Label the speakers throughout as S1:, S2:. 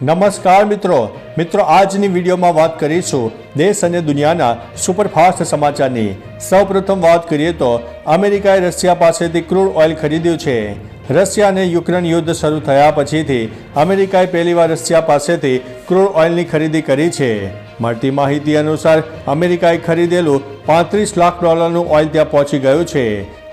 S1: નમસ્કાર મિત્રો. મિત્રો, આજની વિડીયોમાં વાત કરીશું દેશ અને દુનિયાના સુપરફાસ્ટ સમાચારની. સૌપ્રથમ વાત કરીએ તો અમેરિકાએ રશિયા પાસેથી ક્રૂડ ઓઇલ ખરીદ્યું છે. રશિયા અને યુક્રેન યુદ્ધ શરૂ થયા પછીથી અમેરિકાએ પહેલીવાર રશિયા પાસેથી ક્રૂડ ઓઇલની ખરીદી કરી છે. મળતી માહિતી અનુસાર અમેરિકાએ ખરીદેલું પાંત્રીસ લાખ ડોલરનું ઓઇલ ત્યાં પહોંચી ગયું છે.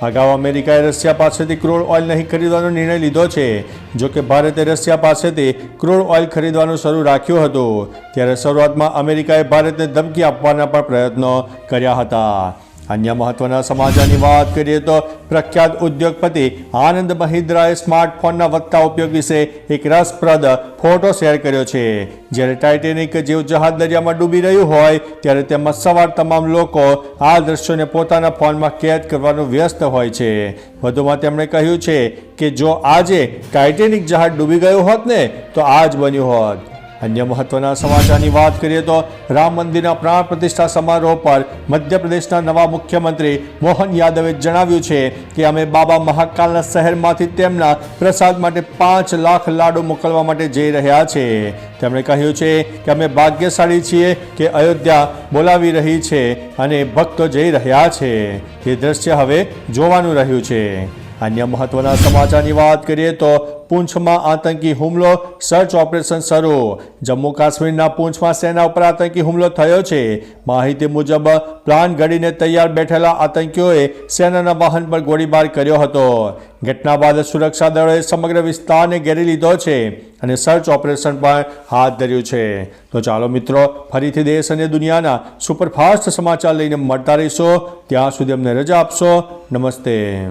S1: અગાઉ અમેરિકાએ રશિયા પાસેથી ક્રૂડ ઓઇલ નહીં ખરીદવાનો નિર્ણય લીધો છે. જો કે ભારતે રશિયા પાસેથી ક્રૂડ ઓઇલ ખરીદવાનું શરૂ રાખ્યું હતું. ત્યારે શરૂઆતમાં અમેરિકાએ ભારતને ધમકી આપવાના પણ પ્રયત્નો કર્યા હતા. અન્ય મહત્વના સમાચારની વાત કરીએ તો પ્રખ્યાત ઉદ્યોગપતિ આનંદ મહિન્દ્રાએ સ્માર્ટફોનના વધતા ઉપયોગ વિશે એક રસપ્રદ ફોટો શેર કર્યો છે. જ્યારે ટાઇટેનિક જેવું જહાજ દરિયામાં ડૂબી રહ્યું હોય, ત્યારે તેમાં સવાર તમામ લોકો આ દ્રશ્યોને પોતાના ફોનમાં કેદ કરવાનું વ્યસ્ત હોય છે. વધુમાં તેમણે કહ્યું છે કે જો આજે ટાઇટેનિક જહાજ ડૂબી ગયું હોત ને, તો આ જ બન્યું હોત. અન્ય મહત્વના સમાચારની વાત કરીએ તો રામ મંદિરના પ્રાણ પ્રતિષ્ઠા સમારોહ પર મધ્યપ્રદેશના નવા મુખ્યમંત્રી મોહન યાદવે જણાવ્યું છે કે અમે બાબા મહાકાલના શહેરમાંથી તેમના પ્રસાદ માટે પાંચ લાખ લાડુ મોકલવા માટે જઈ રહ્યા છે. તેમણે કહ્યું છે કે અમે ભાગ્યશાળી છીએ કે અયોધ્યા બોલાવી રહી છે અને ભક્તો જઈ રહ્યા છે. તે દ્રશ્ય હવે જોવાનું રહ્યું છે. અન્ય મહત્વના સમાચારની વાત કરીએ તો પૂંછમાં આતંકી હુમલો સર્ચ ઓપરેશન શરૂ. જમ્મુ કાશ્મીરના પૂંછમાં સેના ઉપર આતંકી હુમલો થયો છે. માહિતી મુજબ, પ્લાન ઘડીને તૈયાર બેઠેલા આતંકીઓએ સેનાના વાહન પર ગોળીબાર કર્યો હતો. ઘટના બાદ સુરક્ષા દળોએ સમગ્ર વિસ્તારને ઘેરી લીધો છે અને સર્ચ ઓપરેશન પણ હાથ ધર્યું છે. તો ચાલો મિત્રો, ફરીથી દેશ અને દુનિયાના સુપરફાસ્ટ સમાચાર લઈને મળતા રહીશો. ત્યાં સુધી અમને રજા આપશો. નમસ્તે.